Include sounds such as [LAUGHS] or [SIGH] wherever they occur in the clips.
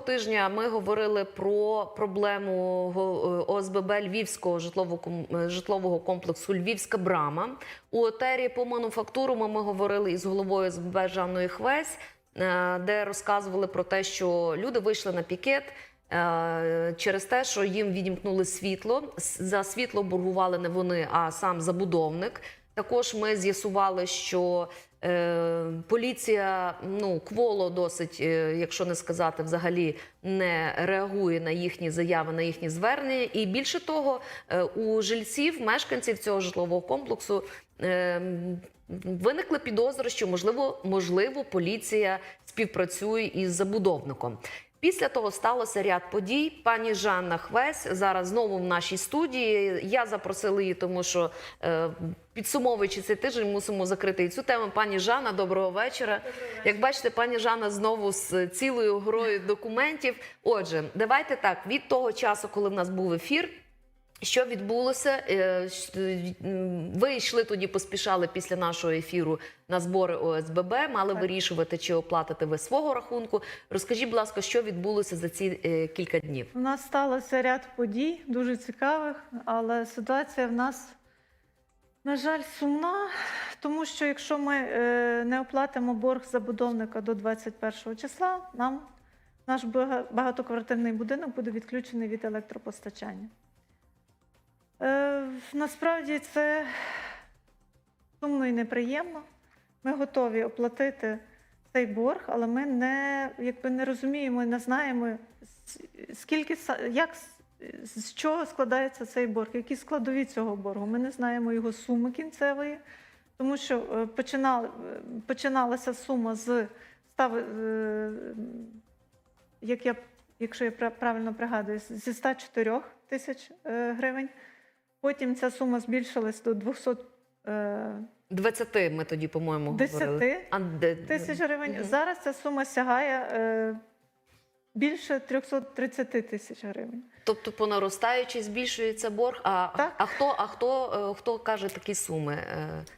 Тижня ми говорили про проблему е, ОСББ Львівського житлового е, комплексу Львівська брама. У етері по мануфактуруму ми говорили із головою ОСББ Жанною Хвесь, е, де розказували про те, що люди вийшли на пікет. Через те, що їм відімкнули світло, за світло боргували не вони, а сам забудовник. Також ми з'ясували, що поліція ну кволо досить, е, якщо не сказати, взагалі не реагує на їхні заяви, на їхні звернення. І більше того, е, у жильців, мешканців цього житлового комплексу. е, Виникли підозри, що можливо, можливо, поліція співпрацює із забудовником. Після того сталося ряд подій. Пані Жанна Хвесь зараз знову в нашій студії. Я запросила її, тому що е, підсумовуючи цей тиждень, мусимо закрити і цю тему. Пані Жанна, доброго вечора. Як бачите, пані Жанна знову з цілою грою документів. Отже, давайте так від того часу, коли в нас був ефір. Що відбулося? Е, Ви йшли тоді, поспішали після нашого ефіру на збори ОСББ, мали Так. вирішувати, чи оплатити ви свого рахунку. Розкажіть, будь ласка, що відбулося за ці е, кілька днів? У нас сталося ряд подій, дуже цікавих, але ситуація в нас, на жаль, сумна, тому що якщо ми е, не оплатимо борг забудовника до 21 числа, нам наш бага- багатоквартирний будинок буде відключений від електропостачання. Е, насправді це сумно і неприємно. Ми готові оплатити цей борг, але ми не, якби не розуміємо і не знаємо, скільки як з- чого складається цей борг, які складові цього боргу. Ми не знаємо його суми кінцевої, тому що е, е, починалася сума з став, е, як я, якщо я пра- правильно пригадую, зі 104 тисяч гривень. Потім ця сума збільшилась до 200 е, 20 ми тоді, по-моєму, говорили. 10 А, де- тисяч гривень. Мгм. Зараз ця сума сягає е, більше 330 тисяч гривень. Тобто по наростаючій збільшується борг. А, Так. а хто, а хто, е, хто каже такі суми?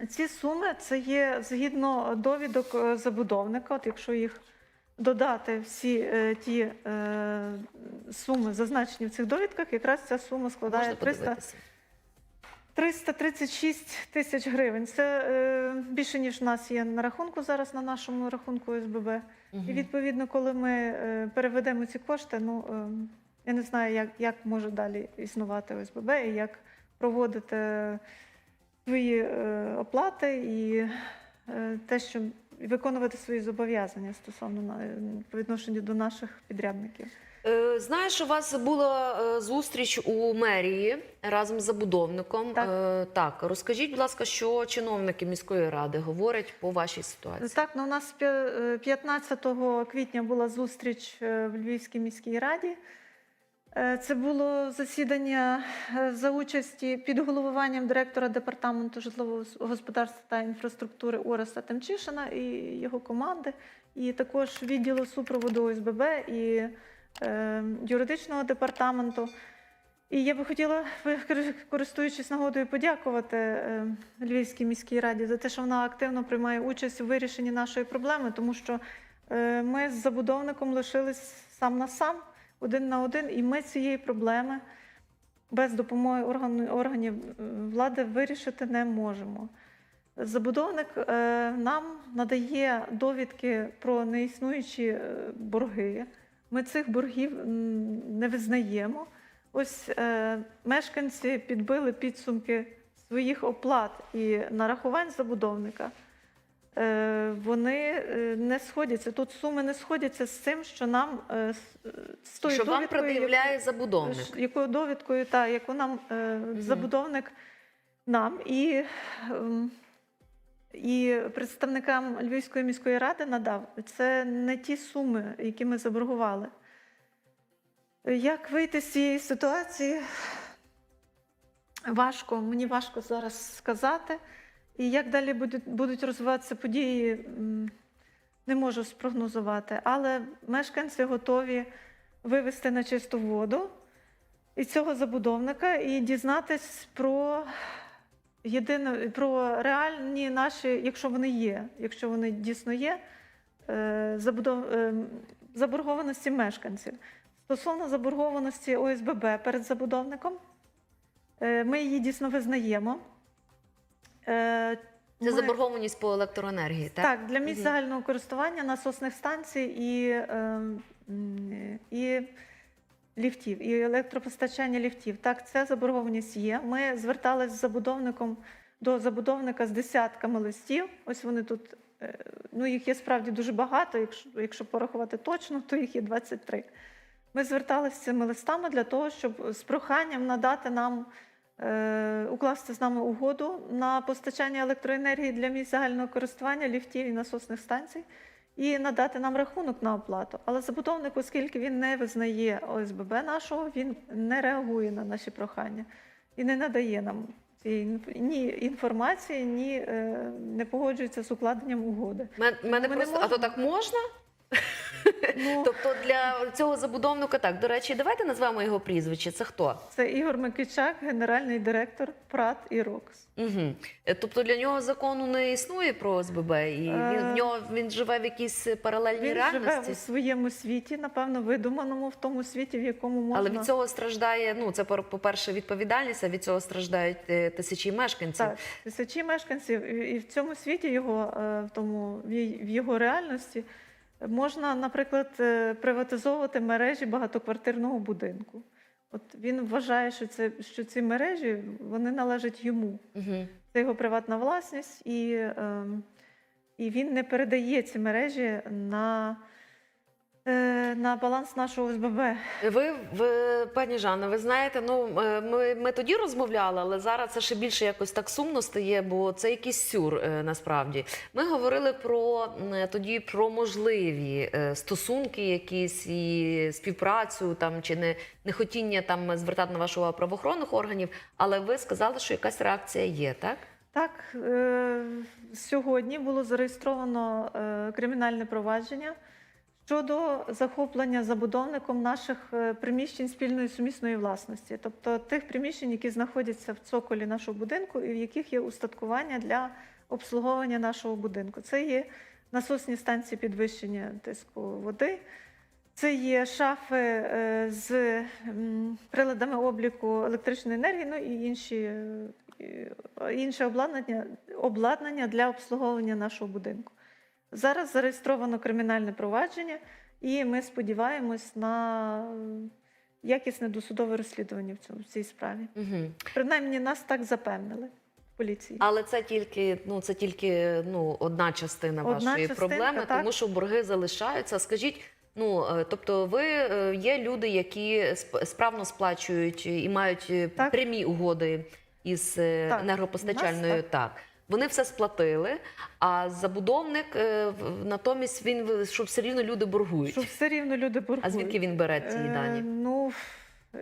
Е, Ці суми це є згідно довідок е, забудовника. От якщо їх додати всі е, ті е, суми, зазначені в цих довідках, якраз ця сума складає Можна 300, подивитися? 336 тисяч гривень. Це е, більше ніж в нас є на рахунку зараз на нашому рахунку СББ. І відповідно, коли ми е, переведемо ці кошти, ну е, я не знаю, як, як може далі існувати ОСББ і як проводити свої е, оплати і е, те, що виконувати свої зобов'язання стосовно на- по відношенню до наших підрядників. Е, Знаєш, у вас була е, зустріч у мерії разом з забудовником. Так. Е, Так, розкажіть, будь ласка, що чиновники міської ради говорять по вашій ситуації? Так, ну у нас е, 15 квітня була зустріч в Львівській міській раді. Це було засідання за участі під головуванням директора департаменту житлового господарства та інфраструктури Ореста Темчишина і його команди, і також відділу супроводу ОСББ і юридичного департаменту. І я би хотіла, користуючись нагодою, подякувати е, Львівській міській раді за те, що вона активно приймає участь у вирішенні нашої проблеми, тому що е, ми з забудовником лишились сам на сам, один на один, і ми цієї проблеми без допомоги орган- органів е, влади вирішити не можемо. Забудовник е, нам надає довідки про неіснуючі борги. Ми цих боргів не визнаємо. Ось е, мешканці підбили підсумки своїх оплат і нарахувань забудовника. Е, вони е, не сходяться. Тут суми не сходяться з цим, що нам е, з- тою що вам довідкою, пред'являє яку- забудовник? Якою довідкою, та, яку нам е, забудовник нам і, ем, і представникам Львівської міської ради надав. Це не ті суми, які ми заборгували. Як вийти з цієї ситуації? Важко, мені важко зараз сказати. І як далі будуть, розвиватися події, не можу спрогнозувати. Але мешканці готові вивести на чисту воду і цього забудовника і дізнатись про єдине про реальні наші, якщо вони є, якщо вони дійсно є, е, забудов, е, заборгованості мешканців. Стосовно заборгованості ОСББ перед забудовником, е, ми її дійсно визнаємо. Це ми- заборгованість по електроенергії, так? так, для місць загального користування насосних станцій і, е, і ліфтів, і електропостачання ліфтів. Так, це заборгованість є. Ми зверталися з забудовником до забудовника з десятками листів. Ось вони тут. е, Ну, їх є справді дуже багато. Якщо, якщо порахувати точно, то їх є 23. Ми зверталися з цими листами для того, щоб з проханням надати нам е, укласти з нами угоду на постачання електроенергії для місць загального користування, ліфтів і насосних станцій, і надати нам рахунок на оплату. Але забудовник, оскільки він не визнає ОСББ нашого, він не реагує на наші прохання і не надає нам цієї ні інформації, ні е, не погоджується з укладенням угоди. Мен- Мене Ми не просто, а то можемо. так можна? Ну, [LAUGHS] Тобто для цього забудовника так. До речі, давайте назвемо його прізвище. Це хто? це Ігор Микичак, генеральний директор ПРАТ і РОКС. Угу. Тобто для нього закону не існує про ОСББ, і він, Е, в нього він живе в якійсь паралельній Він реальності. живе у своєму світі, напевно, видуманому в тому світі, в якому можна. Але від цього страждає, ну це по- по-перше, відповідальність, а від цього страждають е, тисячі мешканців. Так, тисячі мешканців, і в цьому світі його, в тому в його реальності, можна, наприклад, е, приватизовувати мережі багатоквартирного будинку. От він вважає, що це що ці мережі вони належать йому. Угу. Це його приватна власність, і, ем, і він не передає ці мережі на, на баланс нашого ОСББ. Ви, ви, пані Жанна, ви знаєте, ну е, ми, ми тоді розмовляли, але зараз це ще більше якось так сумно стає, бо це якийсь сюр е, насправді. Ми говорили про тоді про можливі е, стосунки, якісь і співпрацю там чи не нехотіння там звертати на вашого правоохоронних органів. Але ви сказали, що якась реакція є, так? Так, е, сьогодні було зареєстровано е, кримінальне провадження щодо захоплення забудовником наших е, приміщень спільної сумісної власності, тобто тих приміщень, які знаходяться в цоколі нашого будинку і в яких є устаткування для обслуговування нашого будинку. Це є насосні станції підвищення тиску води. Це є шафи е, з приладами обліку електричної енергії, ну і інші, е, інше обладнання, обладнання для обслуговування нашого будинку. Зараз зареєстровано кримінальне провадження, і ми сподіваємось на якісне досудове розслідування в цьому в цій справі. Угу. Принаймні нас так запевнили в поліції. Але це тільки ну це тільки ну одна частина Одна вашої проблеми, так. тому що борги залишаються. Скажіть. Ну, е, тобто, ви е, є люди, які сп- справно сплачують і мають е, Так. прямі угоди із Так, енергопостачальною. нас Так. Вони все сплатили, а забудовник е, в- натомість він в- що все рівно люди боргують. Що все рівно люди боргують. А звідки він бере ці Е, дані? Ну,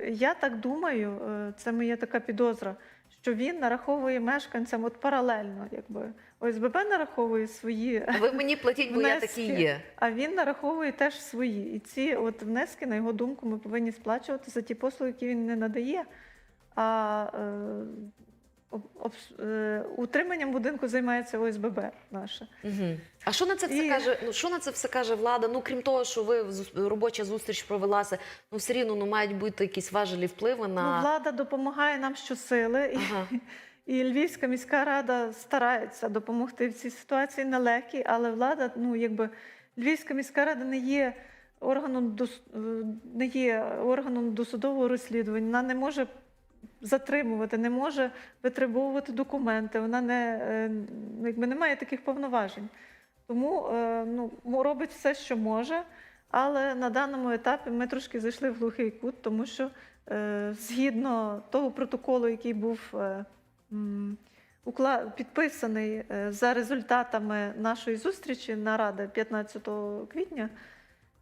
я так думаю, е, це моя така підозра, що він нараховує мешканцям от паралельно, якби ОСББ нараховує свої, Ви мені платіть, бо я внески. є. а він нараховує теж свої. І ці от внески, на його думку, ми повинні сплачувати за ті послуги, які він не надає. А е, утриманням будинку займається ОСББ наше. Угу. А що на це все І- каже? Ну що на це все каже влада? Ну крім того, що ви робоча зустріч провелася, ну все рівно ну мають бути якісь важелі впливи на Ну, влада допомагає нам щосили. Ага. [LAUGHS] І Львівська міська рада старається допомогти в цій ситуації нелегкій, але влада, ну якби Львівська міська рада не є органом дос- е, не є органом досудового розслідування. Вона не може затримувати, не може витребовувати документи. Вона не е, ну, якби не має таких повноважень. Тому е, ну, робить все, що може. Але на даному етапі ми трошки зайшли в глухий кут, тому що е, згідно того протоколу, який був підписаний за результатами нашої зустрічі на Ради 15 квітня,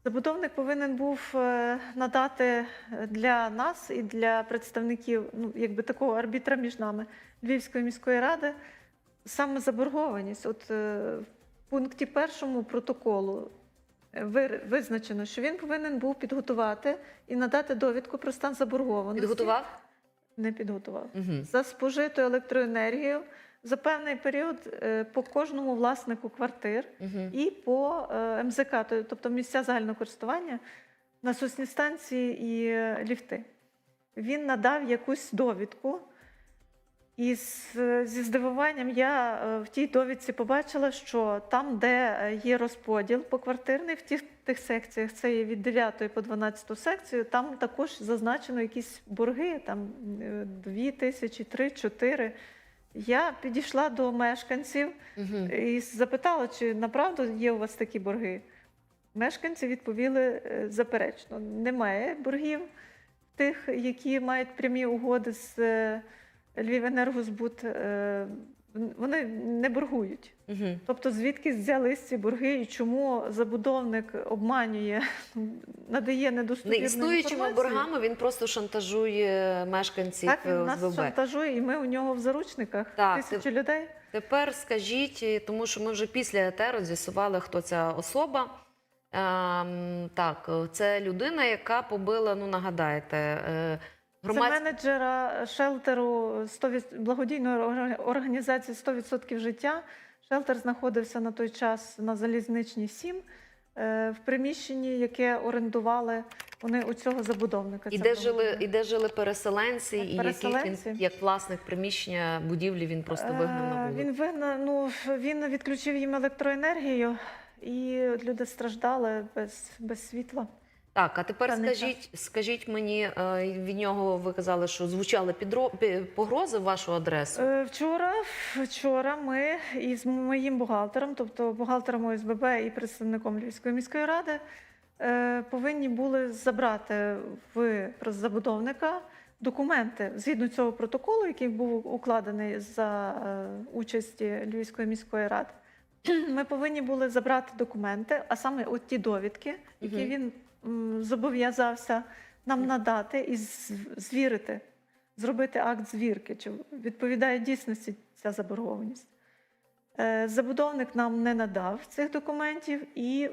забудовник повинен був е, надати для нас і для представників ну, якби такого арбітра між нами Львівської міської ради саме заборгованість. От е, в пункті першому протоколу е, визначено, що він повинен був підготувати і надати довідку про стан заборгованості. підготував? Не підготував Угу. за спожиту електроенергію за певний період е, по кожному власнику квартир Угу. і по е, МЗК, тобто місця загального користування, насосні станції і ліфти. Він надав якусь довідку. І з, зі здивуванням я е, в тій довідці побачила, що там, де є розподіл поквартирний в тих, тих секціях, це є від 9 по 12 секцію, там також зазначено якісь борги, там 2 тисячі, 3, 4. Я підійшла до мешканців Угу. і запитала, чи направду є у вас такі борги. Мешканці відповіли е, заперечно: немає боргів тих, які мають прямі угоди з е, Львівенергозбут. Вони не боргують. Угу. Тобто, звідки взялись ці борги і чому забудовник обманює, надає Не існуючими інформацію? боргами він просто шантажує мешканців Так, він е, нас ОСББ. шантажує, і ми у нього в заручниках. Так, Тисячі людей. Тепер скажіть, е, тому що ми вже після етеру з'ясували, хто ця особа. Ем, так, е, це людина, яка побила, ну нагадаєте, е, Це менеджера шелтеру 100 благодійної організації 100% життя. Шелтер знаходився на той час на залізничній 7 е, в приміщенні, яке орендували вони у цього забудовника. і де жили, і де жили переселенці, Як і яких переселенці? він як власник приміщення будівлі він просто вигнав на Е, вулицю. Він вигнав, ну він відключив їм електроенергію, і люди страждали без, без світла. Так, а тепер скажіть, скажіть мені, е, від нього ви казали, що звучали підро... пі- погрози в вашу адресу. Е, Вчора, вчора ми із моїм бухгалтером, тобто бухгалтером ОСББ і представником Львівської міської ради, е, повинні були забрати в забудовника документи згідно цього протоколу, який був укладений за участі Львівської міської ради. [CLEARS THROAT] Ми повинні були забрати документи, а саме от ті довідки, які він зобов'язався нам надати і звірити зробити акт звірки, чи відповідає дійсності ця заборгованість. Е, Забудовник нам не надав цих документів і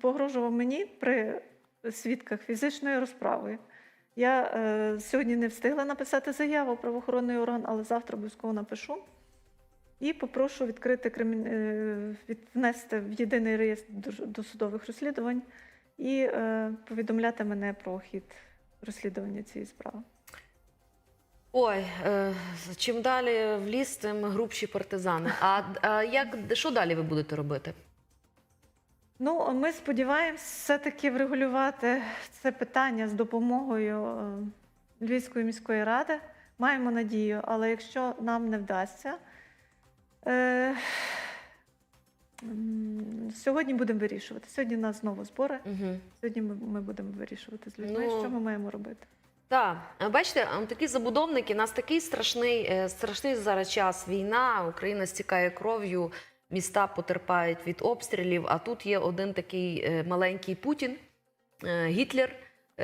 погрожував мені при свідках фізичної розправи. Я е, сьогодні не встигла написати заяву в правоохоронний орган, але завтра обов'язково напишу. І попрошу відкрити е, внести в єдиний реєстр досудових розслідувань і е, повідомляти мене про хід розслідування цієї справи. Ой, е, чим далі в ліс, тим грубші партизани. А, а як що далі ви будете робити? Ну, ми сподіваємось все-таки врегулювати це питання з допомогою е, Львівської міської ради. Маємо надію, але якщо нам не вдасться, е, сьогодні будемо вирішувати. Сьогодні у нас знову збори. Угу. Сьогодні ми, ми будемо вирішувати з людьми, Ну, що ми маємо робити. Так, бачите, такі забудовники, у нас такий страшний, е, страшний зараз час. Війна, Україна стікає кров'ю, міста потерпають від обстрілів. А тут є один такий е, маленький Путін, е, Гітлер,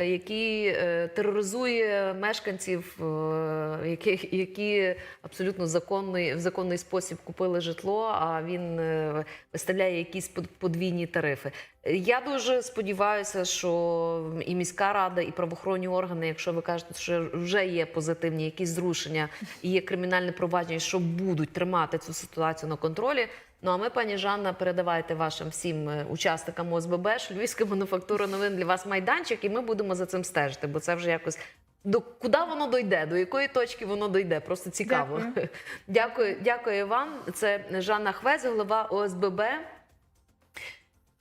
який е, тероризує мешканців, е, які, які абсолютно законний, в законний спосіб купили житло, а він е, виставляє якісь под- подвійні тарифи. Я дуже сподіваюся, що і міська рада, і правоохоронні органи, якщо ви кажете, що вже є позитивні якісь зрушення і є кримінальне провадження, що будуть тримати цю ситуацію на контролі. Ну а ми, пані Жанна, передавайте вашим всім е, учасникам ОСББ, Львівська мануфактура новин для вас майданчик, і ми будемо за цим стежити, бо це вже якось. До куди воно дойде, до якої точки воно дойде? Просто цікаво. Дякую. [LAUGHS] Дякую, дякую вам. Це Жанна Хвець, голова ОСББ.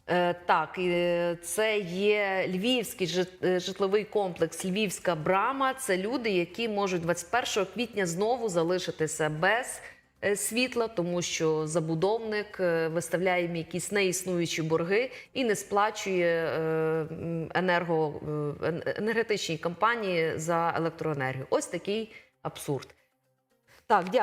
Е, Так, е, це є львівський житловий комплекс Львівська брама. Це люди, які можуть 21 квітня знову залишитися без світла, тому що забудовник е, виставляє їм якісь неіснуючі борги і не сплачує е, енерго, е, енергетичній компанії за електроенергію. Ось такий абсурд. Так, дякую.